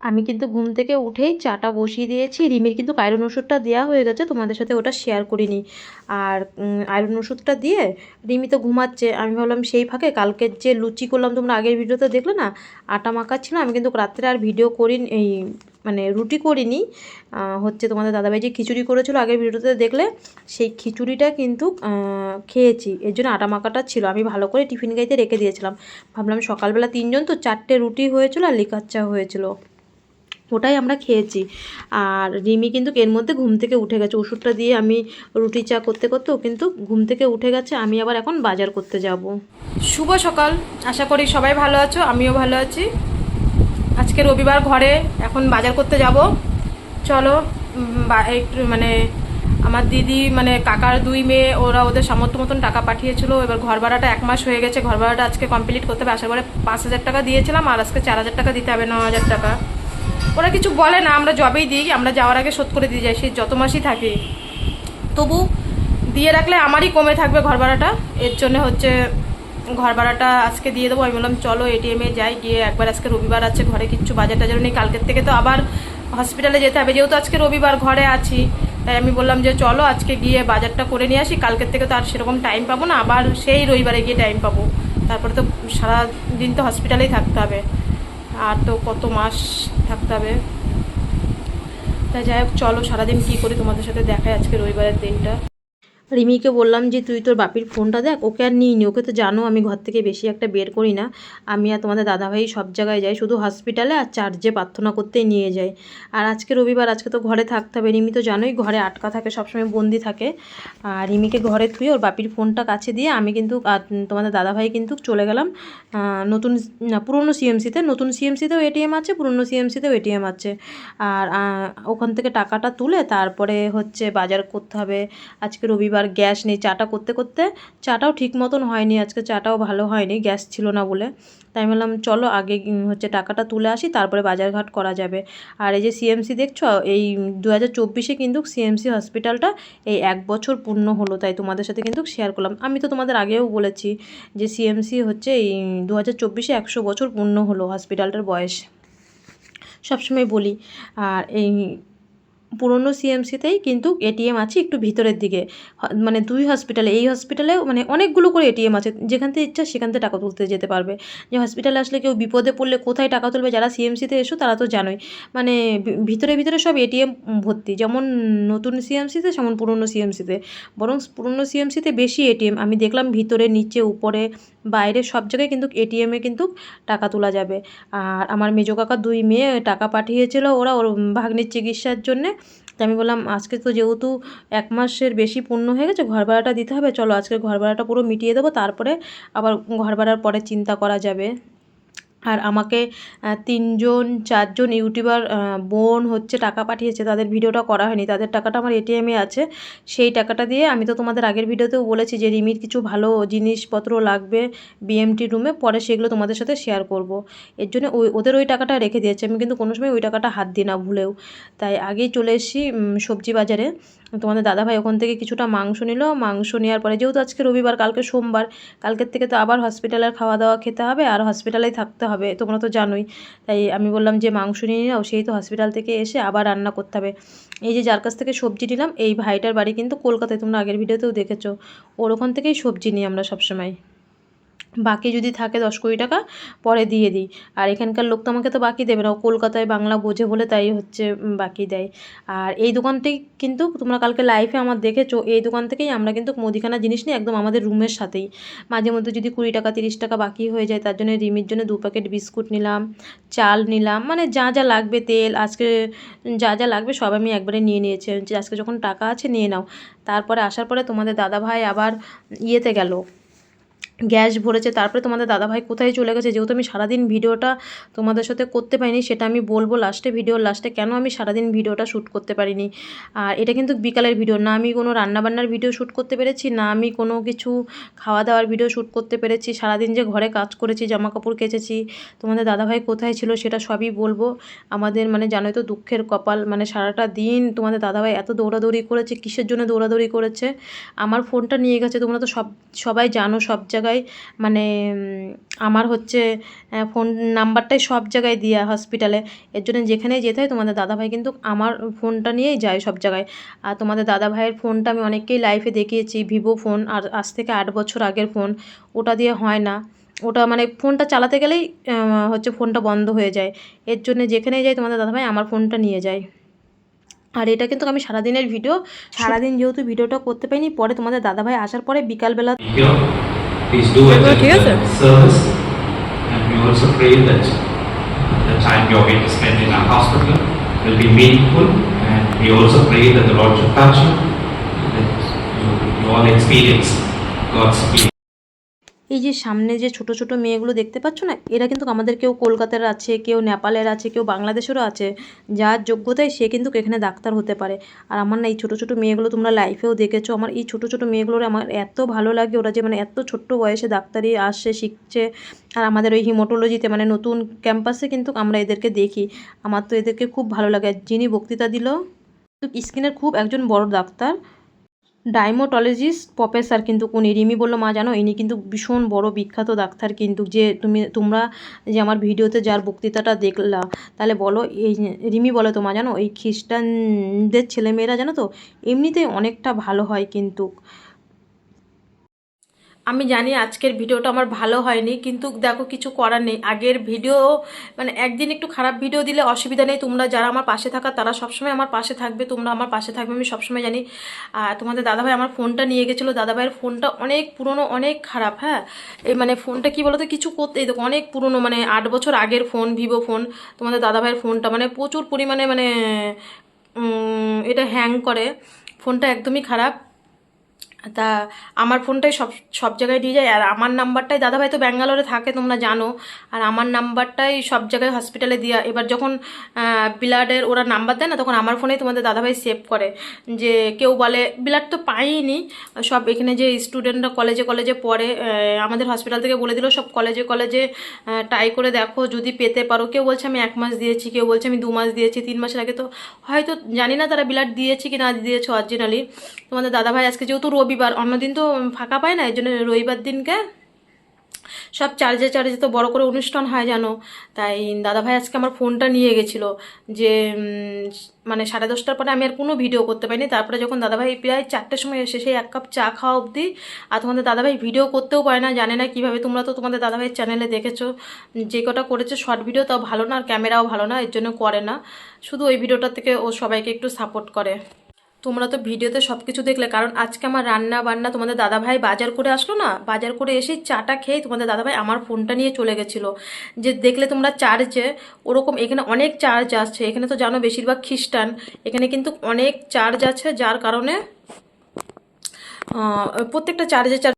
আমি কিন্তু ঘুম থেকে উঠেই চাটা বসিয়ে দিয়েছি। রিমির কিন্তু আয়রন ওষুধটা দেওয়া হয়ে গেছে, তোমাদের সাথে ওটা শেয়ার করিনি। আর আয়রন ওষুধটা দিয়ে রিমি তো ঘুমাচ্ছে। আমি ভাবলাম সেই ফাঁকে কালকের যে লুচি করলাম, তোমরা আগের ভিডিওতে দেখলে না? আটা মাখা ছিল আমি কিন্তু রাত্রে আর ভিডিও করি এই মানে রুটি করিনি। হচ্ছে তোমাদের দাদাভাই যে খিচুড়ি করেছিল আগের ভিডিওতে দেখলে, সেই খিচুড়িটা কিন্তু খেয়েছি। এর জন্য আটা মাখাটা ছিল। আমি ভালো করে টিফিন গাইতে রেখে দিয়েছিলাম। ভাবলাম সকালবেলা তিনজন তো চারটে রুটি হয়েছিল আর লিকার চা হয়েছিল। ওটাই আমরা খেয়েছি। আর রিমি কিন্তু এর মধ্যে ঘুম থেকে উঠে গেছে। ওষুধটা দিয়ে আমি রুটি চা করতে করতে ও কিন্তু ঘুম থেকে উঠে গেছে। আমি আবার এখন বাজার করতে যাব। শুভ সকাল। আশা করি সবাই ভালো আছো, আমিও ভালো আছি। আজকে রবিবার ঘরে, এখন বাজার করতে যাব। চলো একটু মানে আমার দিদি মানে কাকার দুই মেয়ে, ওরা ওদের সামর্থ্য মতন টাকা পাঠিয়েছিল। এবার ঘর ভাড়াটা এক মাস হয়ে গেছে। ঘর ভাড়াটা আজকে কমপ্লিট করতে হবে। আশা করে পাঁচ হাজার টাকা দিয়েছিলাম, আর আজকে চার হাজার টাকা দিতে হবে, ন হাজার টাকা। ওরা কিছু বলে না, আমরা জবেই দিই, আমরা যাওয়ার আগে শোধ করে দিয়ে যাই, সে যত মাসই থাকে। তবু দিয়ে রাখলে আমারই কমে থাকবে ঘর ভাড়াটা। এর জন্য হচ্ছে ঘর ভাড়াটা আজকে দিয়ে দেবো। আমি বললাম, চলো এটিএমে যাই, গিয়ে একবার আজকে রবিবার আছে, ঘরে কিচ্ছু বাজার টাজারও নেই। কালকের থেকে তো আবার হসপিটালে যেতে হবে। যেহেতু আজকে রবিবার ঘরে আছি, তাই আমি বললাম যে চলো আজকে গিয়ে বাজারটা করে নিয়ে আসি। কালকের থেকে তো আর সেরকম টাইম পাবো না। আবার সেই রবিবারে গিয়ে টাইম পাবো। তারপরে তো সারা দিন তো হসপিটালেই থাকতে হবে। আর তো কত মাস থাকতে হবে। তাই যাই হোক, চলো সারাদিন কী করি তোমাদের সাথে দেখায় আজকে রবিবারের দিনটা। রিমিকে বললাম যে, তুই তোর বাপির ফোনটা দেখ, ওকে আর নিই নি ওকে তো জানো, আমি ঘর থেকে বেশি একটা বের করি না। আমি আর তোমাদের দাদাভাই সব জায়গায় যাই, শুধু হসপিটালে আর চার্জে প্রার্থনা করতেই নিয়ে যাই। আর আজকে রবিবার, আজকে তো ঘরে থাকতে হবে। রিমি তো জানোই, ঘরে আটকা থাকে, সবসময় বন্দি থাকে। আর রিমিকে ঘরে থুয়ে ওর বাপির ফোনটা কাছে দিয়ে আমি কিন্তু তোমাদের দাদাভাই কিন্তু চলে গেলাম। নতুন না, পুরনো সিএমসিতে নতুন সিএমসিতেও এটিএম আছে, পুরনো সিএমসিতেও এটিএম আছে। আর ওখান থেকে টাকাটা তুলে তারপরে হচ্ছে বাজার করতে হবে। আজকে রবিবার গ্যাস নেই, চাটা করতে করতে চাটাও ঠিক মতন হয়নি, আজকে চাটাও ভালো হয়নি, গ্যাস ছিল না বলে। তাই বললাম, চলো আগে হচ্ছে টাকাটা তুলে আসি, তারপরে বাজারঘাট করা যাবে। আর এই যে সিএমসি দেখছ, এই দু হাজার চব্বিশে কিন্তু সিএমসি হসপিটালটা এই এক বছর পূর্ণ হলো, তাই তোমাদের সাথে কিন্তু শেয়ার করলাম। আমি তো তোমাদের আগেও বলেছি যে সিএমসি হচ্ছে এই দু হাজার চব্বিশে একশো বছর পূর্ণ হলো হসপিটালটার বয়স। সবসময় বলি, আর এই পুরনো সিএমসিতেই কিন্তু এটিএম আছে একটু ভিতরের দিকে। মানে দুই হসপিটালে এই হসপিটালে মানে অনেকগুলো করে এটিএম আছে। যেখান থেকে ইচ্ছা সেখান থেকে টাকা তুলতে যেতে পারবে। যে হসপিটালে আসলে কেউ বিপদে পড়লে কোথায় টাকা তুলবে, যারা সিএমসিতে এসো তারা তো জানোই। মানে ভিতরে ভিতরে সব এটিএম ভর্তি। যেমন নতুন সিএমসিতে যেমন পুরনো সিএমসিতে বরং পুরনো সিএমসিতে বেশি এটিএম আমি দেখলাম ভিতরে, নিচে, উপরে, বাইরে সব জায়গায় কিন্তু এটিএমে কিন্তু টাকা তোলা যাবে। আর আমার মেজো কাকা দুই মেয়ে টাকা পাঠিয়েছিল ওরা, ওর ভাগ্নির চিকিৎসার জন্যে। তো আমি বললাম, আজকে তো যেহেতু এক মাসের বেশি পূর্ণ হয়ে গেছে, ঘর ভাড়াটা দিতে হবে, চলো আজকে ঘর ভাড়াটা পুরো মিটিয়ে দেবো, তারপরে আবার ঘর ভাড়ার পরে চিন্তা করা যাবে। আর আমাকে তিনজন, চারজন ইউটিউবার বোন হচ্ছে টাকা পাঠিয়েছে, তাদের ভিডিওটা করা হয়নি, তাদের টাকাটা আমার এটিএমে আছে, সেই টাকাটা দিয়ে আমি তো তোমাদের আগের ভিডিওতেও বলেছি যে রিমির কিছু ভালো জিনিসপত্র লাগবে বিএমটি রুমে, পরে সেগুলো তোমাদের সাথে শেয়ার করব। এর জন্য ওই, ওদের ওই টাকাটা রেখে দিয়েছে, আমি কিন্তু কোনো সময় ওই টাকাটা হাত দিই না ভুলেও। তাই আগেই চলে এসেছি সবজি বাজারে। তোমাদের দাদাভাই ওখান থেকে কিছুটা মাংস নিল। মাংস নেওয়ার পরে যেহেতু আজকে রবিবার, কালকে সোমবার, কালকের থেকে তো আবার হসপিটালের খাওয়া দাওয়া খেতে হবে আর হসপিটালেই থাকতে হবে, তোমরা তো জানোই। তাই আমি বললাম যে মাংস নিয়ে নাও, সেই তো হসপিটাল থেকে এসে আবার রান্না করতে হবে। এই যে যার কাছ থেকে সবজি নিলাম, এই ভাইটার বাড়ি কিন্তু কলকাতায়, তোমরা আগের ভিডিওতেও দেখেছ। ওর ওখান থেকেই সবজি নিই আমরা সবসময়। বাকি যদি থাকে দশ কোটি টাকা, পরে দিয়ে দিই। আর এখানকার লোক তো আমাকে তো বাকি দেবে না, ও কলকাতায় বাংলা বোঝে বলে তাই হচ্ছে বাকি দেয়। আর এই দোকানটি কিন্তু তোমরা কালকে লাইফে আমার দেখেছ, এই দোকান থেকেই আমরা কিন্তু মুদিখানা জিনিস নিই একদম আমাদের রুমের সাথেই। মাঝে মধ্যে যদি কুড়ি টাকা, তিরিশ টাকা বাকি হয়ে যায়, তার জন্য রিমির জন্য দু প্যাকেট বিস্কুট নিলাম, চাল নিলাম মানে যা যা লাগবে, তেল, আজকে যা যা লাগবে সব আমি একবারে নিয়ে নিয়েছি। আজকে যখন টাকা আছে, নিয়ে নাও। তারপরে আসার পরে তোমাদের দাদা ভাই আবার ইয়েতে গেল। গ্যাস ভরেছে, তারপরে তোমাদের দাদাভাই কোথায় চলে গেছে? যেহেতু আমি সারাদিন ভিডিওটা তোমাদের সাথে করতে পারিনি, সেটা আমি বলব লাস্টে, ভিডিওর লাস্টে কেন আমি সারাদিন ভিডিওটা শ্যুট করতে পারিনি? আর এটা কিন্তু বিকালের ভিডিও, না আমি কোনো রান্নাবান্নার ভিডিও শ্যুট করতে পেরেছি, না আমি কোনো কিছু খাওয়া দাওয়ার ভিডিও শ্যুট করতে পেরেছি, সারাদিন যে ঘরে কাজ করেছি জামা কাপড় কেচেছি, তোমাদের দাদাভাই কোথায় ছিল সেটা সবই বলব। আমাদের মানে জানোই তো দুঃখের কপাল মানে সারাটা দিন তোমাদের দাদাভাই এত দৌড়াদৌড়ি করেছে, কিসের জন্য দৌড়াদৌড়ি করেছে? আমার ফোনটা নিয়ে গেছে, তোমরা তো সব, সবাই জানো সব জায়গায় জায়গায় মানে আমার হচ্ছে ফোন নাম্বারটাই সব জায়গায় দেওয়া হসপিটালে এর জন্য যেখানেই যেতে হয়, তোমাদের দাদাভাই কিন্তু আমার ফোনটা নিয়েই যায় সব জায়গায়। আর তোমাদের দাদাভাইয়ের ফোনটা আমি অনেককেই লাইফে দেখিয়েছি ভিভো ফোন আর আজ থেকে আট বছর আগের ফোন ওটা দিয়ে হয় না। ওটা মানে ফোনটা চালাতে গেলেই হচ্ছে ফোনটা বন্ধ হয়ে যায়। এর জন্য যেখানেই যাই, তোমাদের দাদাভাই আমার ফোনটা নিয়ে যায়। আর এটা কিন্তু আমি সারাদিনের ভিডিও সারাদিন যেহেতু ভিডিওটা করতে পারিনি, পরে তোমাদের দাদাভাই আসার পরে বিকালবেলা. please do attend the service. And we also pray that the time you are going to spend in our hospital will be meaningful. And we also pray that the Lord should touch you, that you all experience God's peace. এই যে সামনে যে ছোট ছোট মেয়েগুলো দেখতে পাচ্ছ না, এরা কিন্তু আমাদের কেউ কলকাতার আছে, কেউ নেপালের আছে, কেউ বাংলাদেশেরও আছে। যার যোগ্যতায় সে কিন্তু এখানে ডাক্তার হতে পারে। আর আমার না এই ছোট ছোট মেয়েগুলো তোমরা লাইফেও দেখেছ, আমার এই ছোট ছোট মেয়েগুলোর আমার এত ভালো লাগে, ওরা যে মানে এত ছোট্ট বয়সে ডাক্তারি আসছে, শিখছে। আর আমাদের ওই হিমোটোলজিতে মানে নতুন ক্যাম্পাসে কিন্তু আমরা এদেরকে দেখি। আমার তো এদেরকে খুব ভালো লাগে। যিনি বক্তৃতা দিল, স্কিনের খুব একজন বড় ডাক্তার। ডাইমোটলজিস্ট প্রফেসর কিন্তু উনি, রিমি বলল, মা, জানো, ইনি কিন্তু ভীষণ বড় বিখ্যাত ডাক্তার কিন্তু। যে তুমি, তোমরা যে আমার ভিডিওতে যার বক্তৃতাটা দেখলা, তাহলে বলো, এই রিমি বলে তো, মা, জানো, এই খ্রিস্টানদের ছেলেমেয়েরা, জানো তো, এমনিতেই অনেকটা ভালো হয় কিন্তু। আমি জানি আজকের ভিডিওটা আমার ভালো হয়নি, কিন্তু দেখো কিছু করার নেই। আগের ভিডিও মানে একদিন একটু খারাপ ভিডিও দিলে অসুবিধা নেই। তোমরা যারা আমার পাশে থাকা, তারা সবসময় আমার পাশে থাকবে। তোমরা আমার পাশে থাকবে, আমি সবসময় জানি। তোমাদের দাদাভাই আমার ফোনটা নিয়ে গেছিল। দাদাভাইয়ের ফোনটা অনেক পুরনো, অনেক খারাপ হ্যাঁ? এই মানে ফোনটা কি বলতো, কিছু করতে দেখো, অনেক পুরনো মানে আট বছর আগের ফোন, ভিভো ফোন। তোমাদের দাদাভাইয়ের ফোনটা মানে প্রচুর পরিমাণে মানে এটা হ্যাং করে। ফোনটা একদমই খারাপ। তা আমার ফোনটাই সব সব জায়গায় দিয়ে যায়। আর আমার নাম্বারটাই, দাদাভাই তো ব্যাঙ্গালোরে থাকে, তোমরা জানো। আর আমার নাম্বারটাই সব জায়গায় হসপিটালে দেওয়া এবার যখন ব্লাডের ওরা নাম্বার দেয় না, তখন আমার ফোনেই তোমাদের দাদাভাই সেভ করে। যে কেউ বলে, ব্লাড তো পাইনি সব এখানে যে স্টুডেন্টরা কলেজে কলেজে পড়ে আমাদের হসপিটাল থেকে বলে দিল, সব কলেজে কলেজে ট্রাই করে দেখো, যদি পেতে পারো। কেউ বলছে, আমি এক মাস দিয়েছি। কেউ বলছে, আমি দু মাস দিয়েছি, তিন মাসের আগে। তো হয়তো জানি না তারা ব্লাড দিয়েছে কি না দিয়েছে অরিজিনালি তোমাদের দাদাভাই আজকে যেহেতু রবিবার, অন্যদিন তো ফাঁকা পায় না, এই জন্য রবিবার দিনকে সব চার্জে চার্জে তো বড় করে অনুষ্ঠান হয় জানো। তাই দাদাভাই আজকে আমার ফোনটা নিয়ে গেছিল যে মানে সাড়ে দশটার পরে আমি আর কোনো ভিডিও করতে পারিনি। তারপরে যখন দাদাভাই প্রায় চারটের সময় এসে সেই এক কাপ চা খাওয়া অবধি, আর তোমাদের দাদাভাই ভিডিও করতেও পারে না, জানে না কীভাবে। তোমরা তো তোমাদের দাদাভাইয়ের চ্যানেলে দেখেছ, যে কটা করেছে শর্ট ভিডিও তাও ভালো না, আর ক্যামেরাও ভালো না, এর জন্য করে না। শুধু ওই ভিডিওটা থেকে ও সবাইকে একটু সাপোর্ট করে। তোমরা তো ভিডিওতে সব কিছু দেখলে, কারণ আজকে আমার রান্না বান্না তোমাদের দাদাভাই বাজার করে আসলো না, বাজার করে এসে চাটা খেয়ে তোমাদের দাদাভাই আমার ফোনটা নিয়ে চলে গেছিল। যে দেখলে তোমরা চার্জে, ওরকম এখানে অনেক চার্জ আসছে এখানে তো জানো বেশিরভাগ খ্রিস্টান, এখানে কিন্তু অনেক চার্জ আছে, যার কারণে প্রত্যেকটা চার্জে চার্জ